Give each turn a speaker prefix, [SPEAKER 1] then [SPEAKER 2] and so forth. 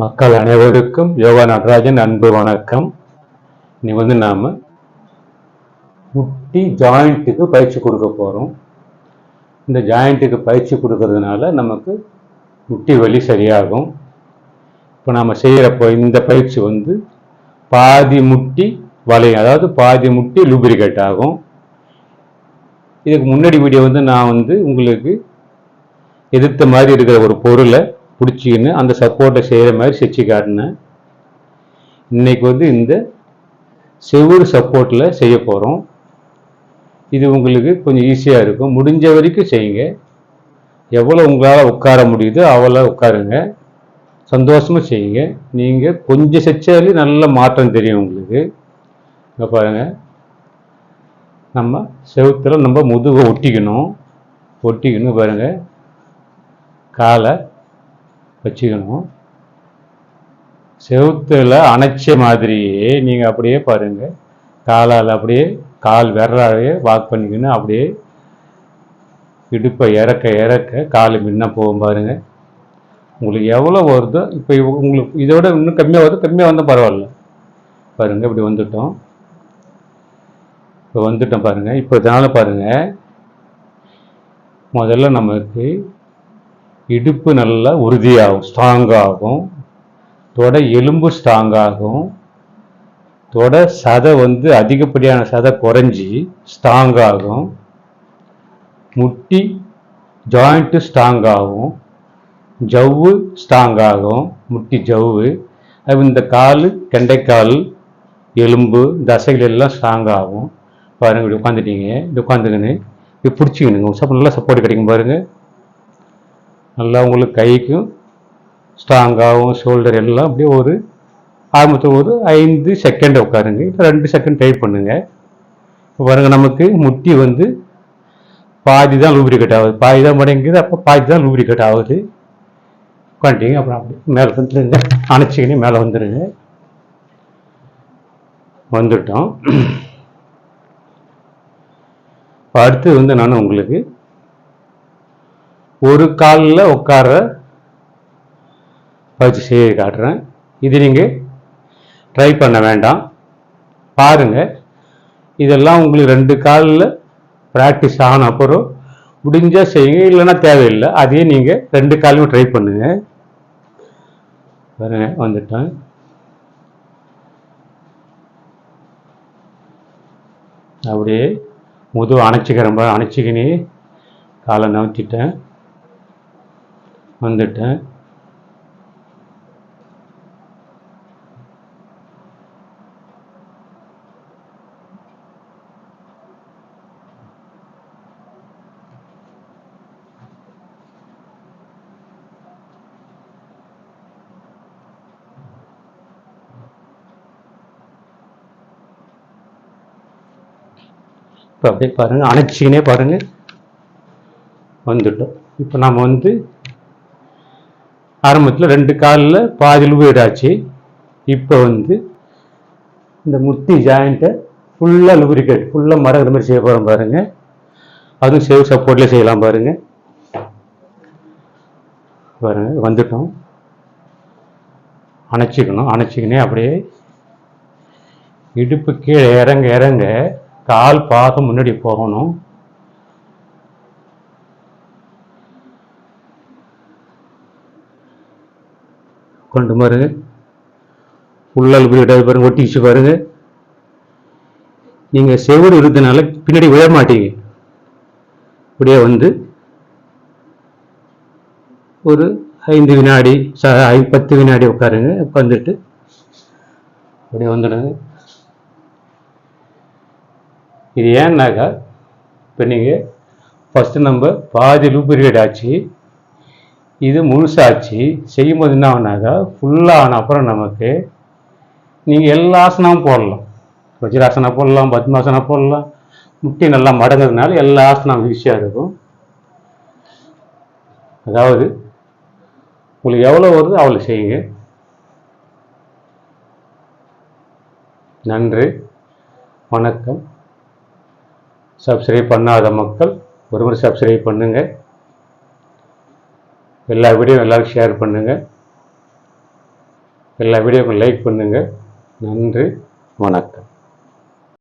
[SPEAKER 1] மக்கள் அனைவருக்கும் யோகா நடராஜன் அன்பு வணக்கம். இனி வந்து நாம் முட்டி ஜாயிண்ட்டுக்கு பயிற்சி கொடுக்க போகிறோம் இந்த ஜாயிண்ட்டுக்கு பயிற்சி கொடுக்கறதுனால நமக்கு முட்டி வலி சரியாகும். இப்போ நாம் செய்கிறப்போ இந்த பயிற்சி வந்து பாதி முட்டி வளையும் அதாவது பாதி முட்டி லூப்ரிகேட் ஆகும். இதுக்கு முன்னாடி வீடியோ வந்து நான் வந்து உங்களுக்கு எதிர்த்த மாதிரி இருக்கிற ஒரு பொருளை பிடிச்சிக்கின்னு அந்த சப்போர்ட்டை செய்கிற மாதிரி செச்சு காட்டினேன் இன்றைக்கி வந்து இந்த செவ்வறு சப்போர்ட்டில் செய்ய போகிறோம் இது உங்களுக்கு கொஞ்சம் ஈஸியாக இருக்கும். முடிஞ்ச வரைக்கும் செய்யுங்க. எவ்வளோ உங்களால் உட்கார முடியுதோ அவ்வளோ உட்காருங்க. சந்தோஷமாக செய்யுங்க. நீங்கள் கொஞ்சம் செச்சாலே நல்ல மாற்றம் தெரியும் உங்களுக்கு. இங்கே பாருங்கள் நம்ம செவுத்துல நம்ம முதுகை ஒட்டிக்கணும். ஒட்டிக்கணும் பாருங்கள் காலை வச்சுக்கணும். செவுத்துல அணைச்ச மாதிரியே நீங்கள் அப்படியே பாருங்கள் காலால் அப்படியே கால் விரலாவே வாக் பண்ணிக்கணும் அப்படியே இடுப்பை இறக்க இறக்க கால் முன்ன போகும் பாருங்க. உங்களுக்கு எவ்வளோ வருதோ இப்போ உங்களுக்கு இதோட இன்னும் கம்மியாக வருது கம்மியாக வந்தால் பரவாயில்ல. பாருங்க இப்படி வந்துட்டோம். இப்போ வந்துட்டோம் பாருங்கள் இப்போ இதனால் பாருங்கள் முதல்ல நமக்கு இடுப்பு நல்லா உறுதியாகும் ஸ்ட்ராங்காகும் தொடை எலும்பு ஸ்ட்ராங்காகும் தொடை சதை வந்து அதிகப்படியான சதை குறைஞ்சி ஸ்ட்ராங்காகும் முட்டி ஜாயிண்ட்டு ஸ்ட்ராங்காகும் ஜவ்வு ஸ்ட்ராங்காகும் முட்டி ஜவ்வு. அது இந்த கால் கெண்டைக்கால் எலும்பு தசைகள் எல்லாம் ஸ்ட்ராங்காகும் பாருங்கள் இப்படி உட்காந்துட்டீங்க இப்படி உட்காந்துக்கின்னு இப்படி பிடிச்சிக்கணுங்க சப்போ நல்லா சப்போர்ட் கிடைக்கும் பாருங்கள் நல்லா உங்களுக்கு கைக்கும் ஸ்ட்ராங்காகவும் ஷோல்டர் எல்லாம் அப்படியே ஒரு ஆரம்பத்தில் ஒரு ஐந்து செகண்ட் உட்காருங்க. இல்லை ரெண்டு செகண்ட் டைப் பண்ணுங்கள் இப்போ பாருங்க நமக்கு முட்டி வந்து பாதி தான் லூப்ரிகேட் ஆகுது. பாதி தான் மடங்குது அப்போ பாதி தான் லூப்ரிகேட் ஆகுது. உட்காந்துட்டீங்க அப்புறம் அப்படி மேலே வந்துடுங்க அணைச்சிக்கினே மேலே வந்துடுங்க வந்துட்டோம். அடுத்து வந்து நான் உங்களுக்கு ஒரு காலில் உட்கார பயிற்சி செய்ய காட்டுறேன். இது நீங்கள் ட்ரை பண்ண வேண்டாம். பாருங்கள் இதெல்லாம் உங்களுக்கு ரெண்டு காலில் ப்ராக்டிஸ் ஆன அப்புறம் முடிஞ்சால் செய்யுங்க. இல்லைன்னா தேவையில்லை. அதையே நீங்கள் ரெண்டு காலையும் ட்ரை பண்ணுங்கள் பாருங்க வந்துட்டேன். அப்படியே முதுவை அணைச்சிக்கிறேன் பாரு, அணைச்சிக்கினே காலை நவுத்திட்டேன் வந்துட்டேன். இப்போ அப்படியே பாருங்க அணைச்சினே பாருங்க. வந்துட்டோம். இப்போ நம்ம வந்து ஆரம்பத்தில் ரெண்டு காலில் பாதி போயிடாச்சு ஆச்சு இப்போ வந்து இந்த முத்தி ஜாயிண்ட்டை ஃபுல்லாக லுபிரிகேட் ஃபுல்லாக மறக்கிற மாதிரி செய்ய போகிறோம் பாருங்கள் அதுவும் சேவ் சப்போர்ட்லேயே செய்யலாம் பாருங்கள் பாருங்க வந்துட்டோம். அணைச்சிக்கணும் அணைச்சிக்கினே அப்படியே இடுப்பு கீழே இறங்க இறங்க கால் பாதம் முன்னாடி போகணும். கொண்டு பாருங்க உள்ளல் வீடு பாருங்க ஒட்டிச்சு பாருங்க. நீங்க செவரு இருக்கிறதுனால பின்னாடி விழ மாட்டீங்க. இப்படியே வந்து ஒரு ஐந்து வினாடி ச ஐ- பத்து வினாடி உட்காருங்க. உட்காந்துட்டு அப்படியே வந்துடுங்க. இது ஏன்னாக்கா இப்போ நீங்கள் ஃபஸ்ட்டு நம்ம பாதி லூப்ரிகேட் ஆச்சு. இது முழுசாச்சு. செய்யும்போது என்ன ஆகுனாக்கா ஃபுல்லாக ஆன அப்புறம் நமக்கு நீங்கள் எல்லா ஆசனமும் போடலாம். வஜ்ராசனம் போடலாம் பத்மாசனம் போடலாம். முட்டி நல்லா மடங்குறதுனால எல்லா ஆசனம் ஈஸியாக இருக்கும். அதாவது உங்களுக்கு எவ்வளோ வருதோ அவ்வளோ செய்யுங்க. நன்றி. வணக்கம். சப்ஸ்கிரைப் பண்ணாத மக்கள் ஒரு முறை சப்ஸ்கிரைப் பண்ணுங்கள் எல்லா வீடியோ எல்லாருக்கும் ஷேர் பண்ணுங்கள் எல்லா வீடியோக்கும் லைக் பண்ணுங்கள் நன்றி. வணக்கம்.